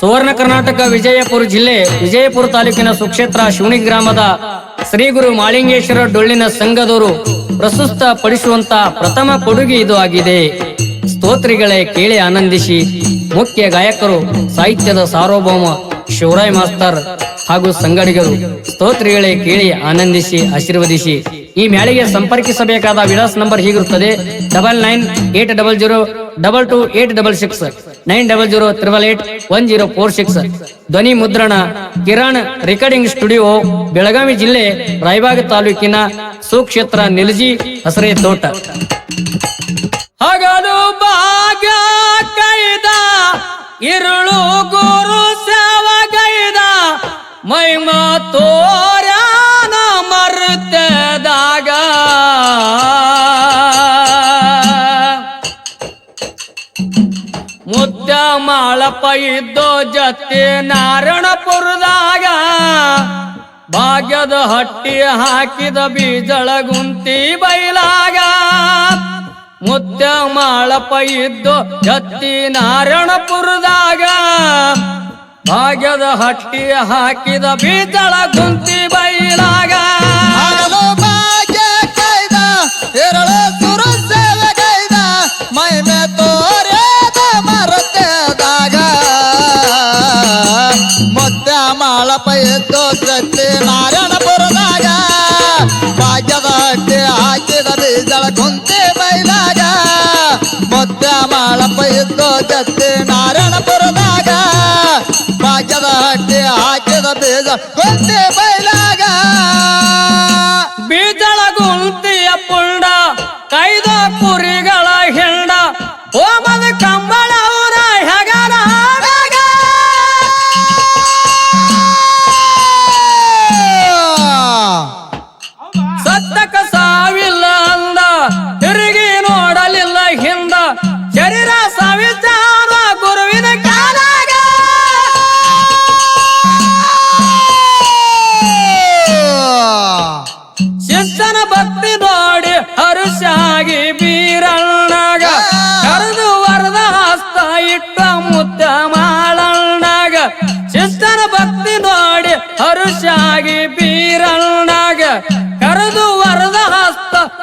ಸುವರ್ಣ ಕರ್ನಾಟಕ ವಿಜಯಪುರ ಜಿಲ್ಲೆ ವಿಜಯಪುರ ತಾಲೂಕಿನ ಸುಕ್ಷೇತ್ರ ಶಿವಣಿ ಗ್ರಾಮದ ಶ್ರೀ ಗುರು ಮಾಳಿಂಗೇಶ್ವರ ಡೊಳ್ಳಿನ ಸಂಘದವರು ಪ್ರಸ್ತುತ ಪಡಿಸುವಂತ ಪ್ರಥಮ ಕೊಡುಗೆ ಇದು ಆಗಿದೆ. ಸ್ತೋತ್ರಿಗಳೇ ಕೇಳಿ ಆನಂದಿಸಿ ಮುಖ್ಯ ಗಾಯಕರು, ಸಾಹಿತ್ಯದ ಸಾರ್ವಭೌಮ ಶಿವರಾಯ್ ಮಾಸ್ತರ್ ಹಾಗೂ ಸಂಗಡಿಗರು, ಸ್ತೋತ್ರಿಗಳೇ ಕೇಳಿ ಆನಂದಿಸಿ, ಆಶೀರ್ವದಿಸಿ. ಈ ಮ್ಯಾಳಿಗೆ ಸಂಪರ್ಕಿಸಬೇಕಾದ ವಿಳಾಸ ನಂಬರ್ ಹೀಗಿರುತ್ತದೆ, double nine eight double zero double two eight double six. Nine double zero triple eight one zero four six. ಧ್ವನಿ ಮುದ್ರಣ, ಕಿರಣ್ ರೆಕಾರ್ಡಿಂಗ್ ಸ್ಟುಡಿಯೋ, ಬೆಳಗಾವಿ ಜಿಲ್ಲೆ, ರಾಯಬಾಗ ತಾಲೂಕಿನ ಸುಕ್ಷೇತ್ರ ನಿಲಜಿ ಹಸರೆ ತೋಟ ಹಗಲು ಭಾಗ್ಯ ಕೈದ, ಇರುಳು ಮುದ್ದ ಮಾಳಪ್ಪ ಇದ್ದೋ ಜತ್ತಿ ನಾರಾಯಣಪುರದಾಗ ಭಾಗ್ಯದ ಹಟ್ಟಿ ಹಾಕಿದ ಬೀಜಳ ಗುಂತಿ ಬೈಲಾಗ. ಮುದ್ದ ಮಾಳಪ್ಪ ಇದ್ದೋ ಜತ್ತಿ ನಾರಾಯಣಪುರದಾಗ ಭಾಗ್ಯದ ಹಟ್ಟಿ ಹಾಕಿದ ಬೀಜಳ ಗುಂತಿ ಬೈಲಾಗ. ಭಾಗ್ಯ ಕೈದ ಮಾಳಪ ಎದ್ದು ಸತ್ತಿ ನಾರಾಯಣಪುರದಾಗ ಭಾಗ್ಯದ ಹಟ್ಟಿ ಹಾಕಿದ ಬೀಜಳ ಕುಂತಿ ಬೈಲಾಗ ಮುದ್ದ ಮಾಳಪ್ಪ ಎದ್ದು ಸತ್ತಿ ನಾರಾಯಣಪುರದಾಗ ಭಾಗ್ಯದ ಹಟ್ಟಿ ಹಾಕಿದ ಬೀಜ ಕುಂತಿ ಬೈಲಾಗ ಬೀಜಳ ಗುಂತಿಯ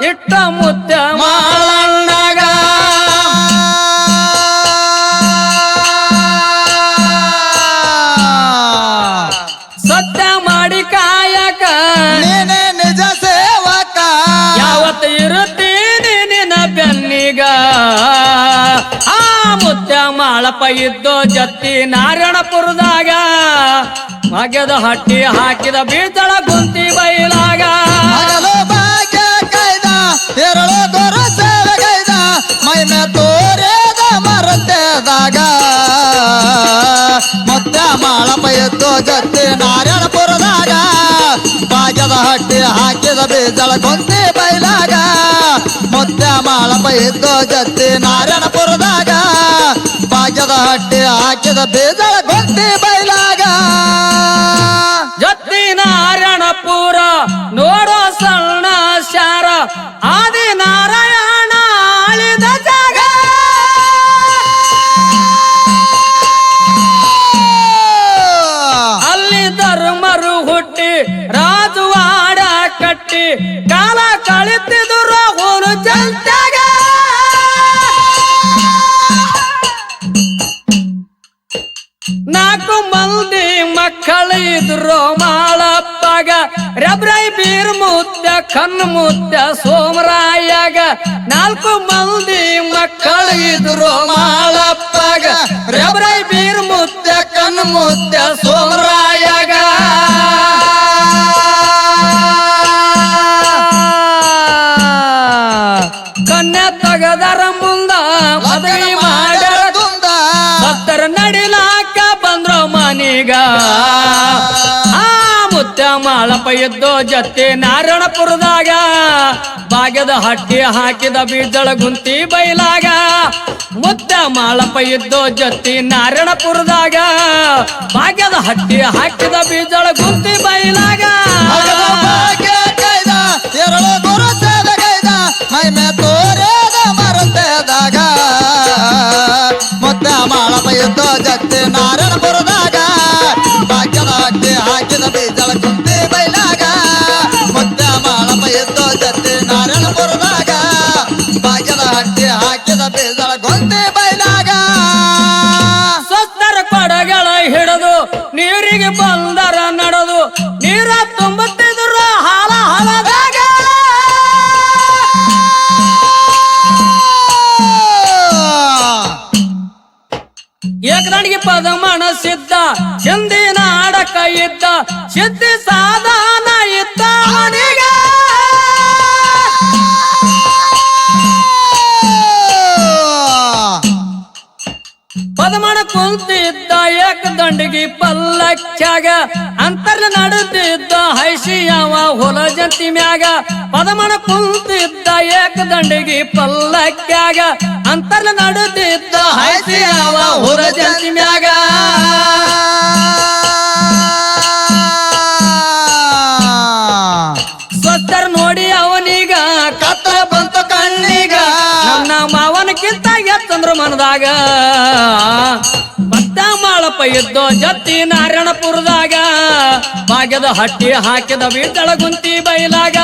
ಇಟ್ಟ ಮುತ್ತ ಮಾಳಣ್ಣಗ ಸತ್ಯ ಮಾಡಿ ಕಾಯಕ. ನೀನೇ ನಿಜ ಸೇವಕ. ಯಾವತ್ತು ಇರುತ್ತೀನಿ ನಿನ್ನ ಬೆನ್ನಿಗ. ಆ ಮುತ್ಯ ಮಾಳಪ್ಪ ಇದ್ದೋ ಜತ್ತಿ ನಾರಾಯಣಪುರದಾಗ. ಮಗದ ಹಟ್ಟಿ ಹಾಕಿದ ಬೀಜಳ ಗುಂತಿ ಬೈಲಾಗ. ಎರಳು ಗುರು ಸೇವೆ ಕೈದ ಮೈಮೆ ತೋರೇದ ಮರತೆದಾಗ. ಮತ್ತೆ ಮಾಳಪ ಎದ್ದು ಜತ್ತಿ ನಾರಾಯಣಪುರದಾಗ. ಭಾಗ್ಯದ ಹಟ್ಟಿ ಹಾಕಿದ ಬೀಜಳ ಕೊಂತಿ ಬೈಲಾಗ. ಮತ್ತೆ ಮಾಳಪ ಎದ್ದು ಜತ್ತಿ ನಾರಾಯಣಪುರದಾಗ. ಭಾಗ್ಯದ ಹಟ್ಟಿ ಹಾಕಿದ ಬೀಜಳ ಕೊಂತಿ ಬೈಲಾಗ ಮಕ್ಕಳು ಇದ್ರು ರಬ್ರೈ ಬೀರ್ ಮುದ್ದ ಕಣ್ಣು ಮುದ್ದ, ಸೋಮರಾಯಗ, ನಾಲ್ಕು ಮಂದಿ ಮಕ್ಕಳು ಇದ್ರು ಮಾಳಪ್ಪಗ ರಬ್ರೈ ಬೀರ್ ಮುದ್ದ ಕಣ್ಣು ಮುದ್ದ ಮುತ್ತ ಮಾಳಪ್ಪ ಎದ್ದೋ ಜತ್ತಿ ನಾರಾಯಣಪುರದಾಗ. ಬಾಗ್ಯದ ಹಟ್ಟಿ ಹಾಕಿದ ಬೀಜಳ ಗುಂತಿ ಬೈಲಾಗ. ಮುತ್ತ ಮಾಳಪ್ಪ ಎದ್ದೋ ಜತ್ತಿ ನಾರಾಯಣಪುರದಾಗ. ಬಾಗ್ಯದ ಹಟ್ಟಿ ಹಾಕಿದ ಬೀಜಳ ಗುಂತಿ ಬೈಲಾಗ. ದಂಡಿಗೆ ಬಂದರ ನಡೆದು ನೀರ ತುಂಬುತ್ತಿದ್ರು ಹಾಲ ಹಲದಾಗ. ಏಕನಾಡಿಗೆ ಪದಮಣ ಸಿದ್ಧ ಚಂದಿನ ಆಡಕ ಇದ್ದ, ಸಿದ್ಧಿ ಸಾಧನ ಇದ್ದ ಅವನಿಗೆ ಪದಮಣ ಕುಂತಿದ್ದ ಏಕದಂಡಿಗೆ ಪಲ್ಲಕ್ಕಾಗ ಅಂತರ್ಲ ನಡೆದಿದ್ದ ಹೈಷಿಯವ ಹೊಲ ಜಂತಿ ಮ್ಯಾಗ ಪದಮಣ ಕುಂತಿದ್ದ ಏಕದಂಡಿಗೆ ಪಲ್ಲಕ್ಕಾಗ ಅಂತರ್ಲ ನಡೆದಿದ್ದ ಹೈಷಿಯವ ಹೊಲ ಜಂತಿ ಮ್ಯಾಗ. ಸ್ವಸ್ಥರ್ ನೋಡಿ ಅವನೀಗ ಕತ್ತ ಬಂತು ಕಣ್ಣೀಗ. ನನ್ನ ಮಾವನಕ್ಕಿಂತ ಎತ್ತಂದ್ರು ಮನದಾಗ. ಬದ್ದ ಮಾಳಪ್ಪ ಇದ್ದೋ ಜತ್ತಿ ನಾರಾಯಣಪುರದಾಗ ಬಾಗದ ಹಟ್ಟಿ ಹಾಕಿದ ಬೀಜಳ ಗುಂತಿ ಬೈಲಾಗ,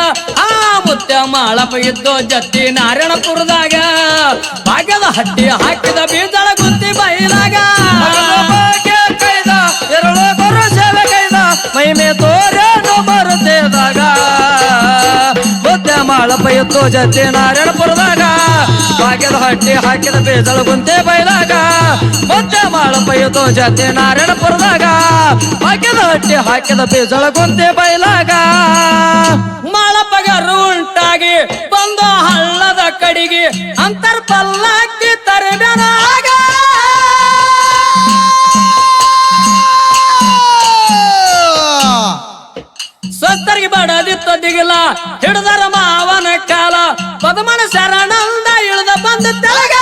ಆ ಮುತ್ತ ಮಾಳಪ್ಪ ಇದ್ದೋ ಜತ್ತಿ ನಾರಾಯಣಪುರದಾಗ ಬಾಗದ ಹಟ್ಟಿ ಹಾಕಿದ ಬೀಜಳ ಗುಂತಿ ಬೈಲಾಗ. ಎರಳು ಗುರು ಸೇವೆ ಕೈದ, ಮೈ ತೋರೇನು ಬುದ್ಧ ಜತೆ ನಾರಾಯಣ ಪುರದಾಗ. ನಾರಾಯಣಪುರದಾಗ ಭಾಗ್ಯದ ಹಟ್ಟಿ ಹಾಕಿದ ಬೇಜಳ ಗುಂತೆ ಬೈದಾಗ ಮತ್ತೆ ಮಾಳಪ್ಪ ಎತ್ತು ಜತಿ ನಾರಾಯಣಪುರದಾಗ ಭಾಗ್ಯದ ಹಟ್ಟಿ ಹಾಕಿದ ಬೇಜಳ ಗುಂತೆ ಬೈಲಾಗ. ಮಾಳಪ್ಪಗರು ಉಂಟಾಗಿ ಬಂದ ಹಳ್ಳದ ಕಡಿಗೆ ಅಂತರ್ ಪಲ್ಲಕ್ಕಿ ತರಬೇನಾಗ ಸ್ವಸ್ಥರಿಗೆ ಬಾಡದಿತ್ತ ದಿಗಿಲ್ಲ ಹಿಡಿದರ ಪದಮನ ಶರಣಂದ ಇಳಿದ ಬಂದ ತೆಳಗ.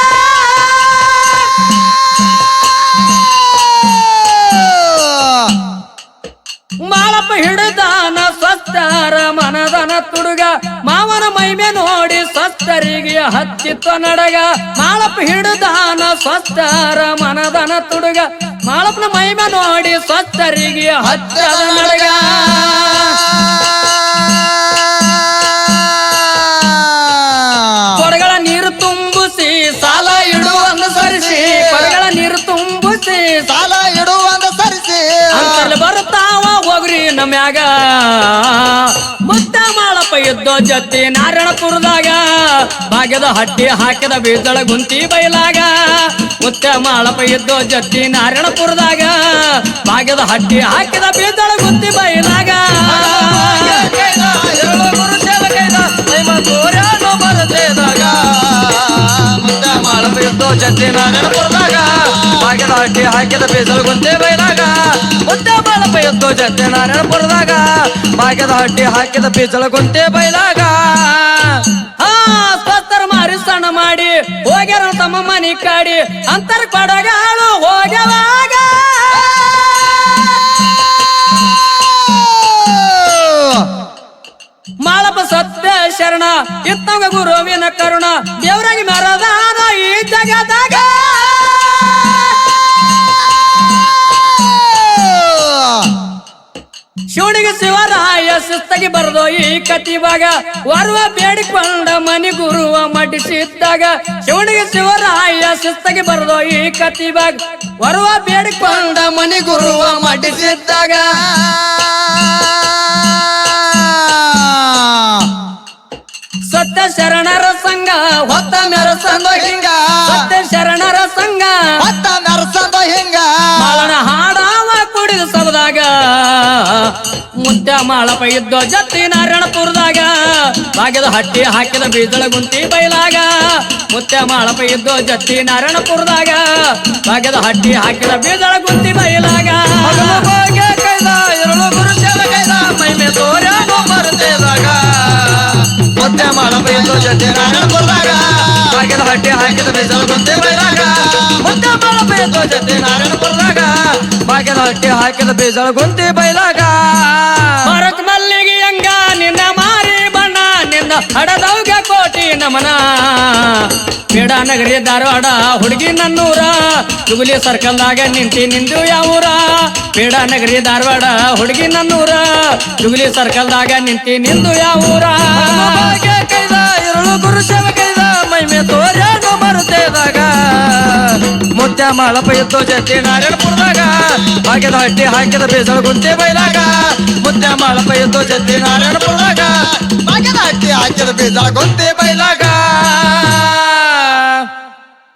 ಮಾಲಪ್ಪ ಹಿಡಿದಾನ ಸ್ವಸ್ಥರ ಮನದನ ತುಡುಗ. ಮಾವನ ಮೈಮೆ ನೋಡಿ ಸ್ವಸ್ಥರಿಗೆ ಹತ್ತಿತ್ತ ನಡಗ. ಮಾಳಪ್ಪ ಹಿಡಿದಾನ ಸ್ವಸ್ಥರ ಮನದನ ತುಡುಗ. ಮಾಳಪ್ಪನ ಮೈಮೆ ನೋಡಿ ಸ್ವಸ್ಥರಿಗೆ ಹಚ್ಚದ ನಡಗ. ನಮ್ಯಾಗ ಮುತ್ತ ಮಾಳಪ್ಪ ಇದ್ದೋ ಜತ್ತಿ ನಾರಾಯಣಪುರದಾಗ. ಭಾಗ್ಯದ ಹಟ್ಟಿ ಹಾಕಿದ ಬೀಸಳ ಗುಂತಿ ಬೈಲಾಗ. ಮುತ್ತ ಮಾಳಪ್ಪ ಇದ್ದೋ ಜತ್ತಿ ನಾರಾಯಣಪುರದಾಗ. ಭಾಗ್ಯದ ಹಟ್ಟಿ ಹಾಕಿದ ಬೀಸಳ ಗುಂತಿ ಬೈಲಾಗ. ಜತಿ ನಾರಾಯಣಪುರದಾಗ. ಭಾಗ್ಯದ ಹಟ್ಟಿ ಹಾಕಿದ ಬೇಸಲು ಗುಂತೆ ಬೈದಾಗ ಮುಂದೆ ಬಾಳಪ್ಪ ಎದ್ದು ಜತಿ ನಾರಾಯಣಪುರದಾಗ. ಹಾಕಿದ ಹಟ್ಟಿ ಹಾಕಿದ ಬೀಜಲ ಗುಂತೆ ಬೈದಾಗ ಹಾ ಮಾರಿ ಸಣ್ಣ ಮಾಡಿ, ಹೋಗ್ಯಾರ ತಮ್ಮ ಮನಿ ಕಾಡಿ, ಅಂತರ ಕೊಡಗಾಳು ಹೋಗ್ಯವಾಗ. ಮಾಳಪ್ಪ ಸತ್ಯ ಶರಣ, ಇತ್ತಂಗ ಗುರುವಿನ ಕರುಣ ಶಿವನಿಗೆ ಶಿವರಾಯ ಶಿಸ್ತಗಿ ಬರದು ಈ ಕತಿವಾಗ ವರ್ವ ಬೇಡಿಕೊಂಡ ಮನಿ ಗುರುವ ಮಡಿಸಿದ್ದಾಗ. ಶಿವನಿಗೆ ಶಿವರಾಯ ಶಿಸ್ತಗಿ ಬರದು ಈ ಕತಿವಾಗ ವರ್ವ ಬೇಡಿಕೊಂಡ ಮನಿ ಗುರುವ ಮಡಿಸಿದ್ದಾಗ. ಸತ್ಯ ಶರಣರ ಸಂಘ, ಹೊತ್ತ ಮೆರಸಂದ ಹಿಂಗ. ಸತ್ಯ ಶರಣರ ಕುಡಿದ ಸಬದಾಗ ಮುದ್ದ ಮಾಳಪ್ಪ ಇದ್ದೋ ಜತ್ತಿ ನಾರಾಯಣಪುರದಾಗ ಭಾಗ್ಯದ ಹಟ್ಟಿ ಹಾಕಿದ ಬೀಜಳ ಗುಂತಿ ಬೈಲಾಗ ಮುತ್ಯ ಮಾಳಪ್ಪ ಇದ್ದೋ ಜತ್ತಿ ನಾರಾಯಣಪುರದಾಗ ಭಾಗ್ಯದ ಹಟ್ಟಿ ಹಾಕಿದ ಬೀಜಳ ಗುಂತಿ ಬೈಲಾಗ ಮಗನ ಭಾಗ್ಯ ಕೈದ ಎರಡು ಗುರು ಸೇವೆ ಕೈದ ಭಾಗ್ಯದ ಹಟ್ಟಿ ಹಾಕಿದ ಬೇಸಲು ಗುಂತಿ ಬೈದಾಗ. ಮುಂದೆ ಮಾಳಪ್ಪ ಜೊತೆ ನಾರಾಯಣ ಬರ್ದಾಗ ಬಾಗಿದ ಹಟ್ಟಿ ಹಾಕಿದ ಬೇಸಲು ಗುಂತಿ ಬೈಲಾಗ. ಮರಕ್ ಮಲ್ಲಿಗೆ ಅಂಗ ನಿನ್ನ ಮಾರಿ ಬಣ್ಣ ನಿನ್ನ ಹಡದೌಗ ಕೋಟಿ ನಮನ. ಬೇಡ ನಗರಿ ಧಾರವಾಡ ಹುಡುಗಿ ನನ್ನೂರ. ಜುಗುಲಿ ಸರ್ಕಲ್ದಾಗ ನಿಂತಿ ನಿಂದು ಯಾವೂರ. ಬೇಡ ನಗರಿ ಧಾರವಾಡ ಹುಡುಗಿ ನನ್ನೂರ. ಜುಗುಲಿ ಸರ್ಕಲ್ದಾಗ ನಿಂತಿ ನಿಂದು ಯಾವೂರ. ಮುತ್ಯ ಮಾಳಪ್ಪ ಇದ್ದು ಜತಿ ನಾರಾಯಣಪುರದಾಗ ಹಾಕಿದ ಹಟ್ಟಿ ಹಾಕಿದ ಬೇಸಳ ಗುಂತೆ ಬೈಲಾಗ ಮುತ್ಯ ಮಾಳಪ್ಪ ಇದ್ದು ಜತಿ ನಾರಾಯಣಪುರದಾಗ ಬಾಗಿದ ಹಟ್ಟಿ ಹಾಕಿದ ಬೀಜ ಗೊಂತಿ ಬೈಲಾಗ